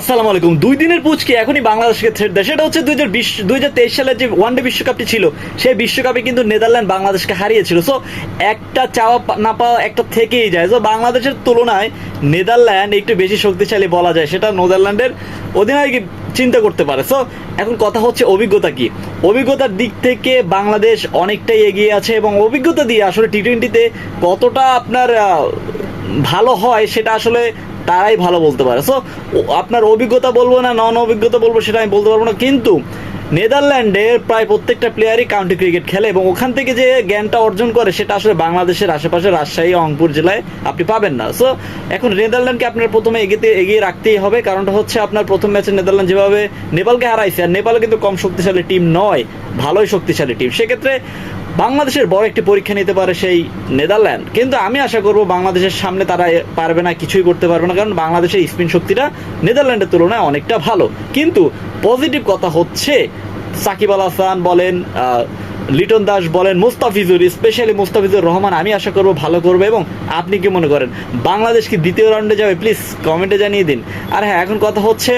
আসসালামু আলাইকুম। দুই দিনের পুচকে এখনই বাংলাদেশকে থ্রেট দেয় সেটা হচ্ছে দুই হাজার বিশ, দুই হাজার তেইশ সালের যে ওয়ানডে বিশ্বকাপটি ছিল, সেই বিশ্বকাপে কিন্তু নেদারল্যান্ড বাংলাদেশকে হারিয়েছিল। সো একটা চাওয়া না পাওয়া একটা থেকেই যায়। সো বাংলাদেশের তুলনায় নেদারল্যান্ড একটু বেশি শক্তিশালী বলা যায়। সেটা নেদারল্যান্ডের অধিনায়ক চিন্তা করতে পারে। সো এখন কথা হচ্ছে অভিজ্ঞতা কি? অভিজ্ঞতার দিক থেকে বাংলাদেশ অনেকটাই এগিয়ে আছে এবং অভিজ্ঞতা দিয়ে আসলে টি টোয়েন্টিতে কতটা আপনার ভালো হয় সেটা আসলে তারাই ভালো বলতে পারে। সো আপনার অভিজ্ঞতা বলব না নন অভিজ্ঞতা বলব সেটা আমি বলতে পারব না। কিন্তু নেদারল্যান্ডের প্রায় প্রত্যেকটা প্লেয়ারই কাউন্টি ক্রিকেট খেলে এবং ওখান থেকে যে জ্ঞানটা অর্জন করে সেটা আসলে বাংলাদেশের আশেপাশে রাজশাহী, রংপুর জেলায় আপনি পাবেন না। সো এখন নেদারল্যান্ডকে আপনার প্রথমে এগিয়ে এগিয়ে রাখতেই হবে। কারণটা হচ্ছে আপনার প্রথম ম্যাচে নেদারল্যান্ড যেভাবে নেপালকে হারাইছে, আর নেপাল কিন্তু কম শক্তিশালী টিম নয়, ভালোই শক্তিশালী টিম সেক্ষেত্রে বাংলাদেশের বড় একটি পরীক্ষা নিতে পারে সেই নেদারল্যান্ড। কিন্তু আমি আশা করব বাংলাদেশের সামনে তারা পারবে না, কিছুই করতে পারবে না, কারণ বাংলাদেশের স্পিন শক্তিটা নেদারল্যান্ডের তুলনায় অনেকটা ভালো। কিন্তু পজিটিভ কথা হচ্ছে, সাকিব আল হাসান বলেন লিটন দাস বলেন, মুস্তাফিজুর, স্পেশালি মুস্তাফিজুর রহমান, আমি আশা করব ভালো করবে এবং আপনি কি মনে করেন, বাংলাদেশ কি দ্বিতীয় রাউন্ডে যাবে? প্লিজ কমেন্টে জানিয়ে দিন। আর হ্যাঁ এখন কথা হচ্ছে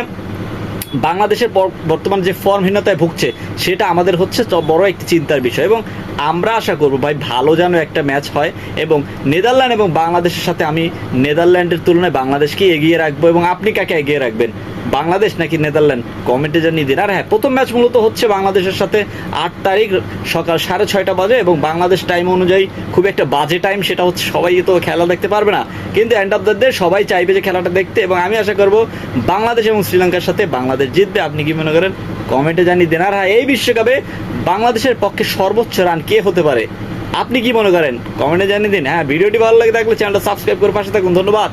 বাংলাদেশের বর- বর্তমান যে ফর্মহীনতায় ভুগছে, সেটা আমাদের হচ্ছে বড় একটি চিন্তার বিষয়। এবং আমরা আশা করব, ভাই, ভালো যেন একটা ম্যাচ হয় এবং নেদারল্যান্ড এবং বাংলাদেশের সাথে আমি নেদারল্যান্ডের তুলনায় বাংলাদেশকে এগিয়ে রাখব এবং আপনি কাকে এগিয়ে রাখবেন? বাংলাদেশ নাকি নেদারল্যান্ড? কমেন্টে জানিয়ে দিন। আর হ্যাঁ প্রথম ম্যাচ মূলত হচ্ছে বাংলাদেশের সাথে আট তারিখ সকাল সাড়ে ছয়টা বাজে এবং বাংলাদেশ টাইম অনুযায়ী খুব একটা বাজে টাইম সেটা হচ্ছে সবাই তো খেলা দেখতে পারবে না। কিন্তু এন্ড অফ দ্য ডে সবাই চাইবে যে খেলাটা দেখতে এবং আমি আশা করব বাংলাদেশ এবং শ্রীলঙ্কার সাথে বাংলাদেশ জিতবে। আপনি কি মনে করেন? কমেন্টে জানিয়ে দেন। আর হ্যাঁ এই বিশ্বকাপে বাংলাদেশের পক্ষে সর্বোচ্চ রান কে হতে পারে? আপনি কি মনে করেন? কমেন্টে জানিয়ে দিন। হ্যাঁ ভিডিওটি ভালো লাগে থাকলে চ্যানেলটা সাবস্ক্রাইব করে পাশে থাকুন। ধন্যবাদ।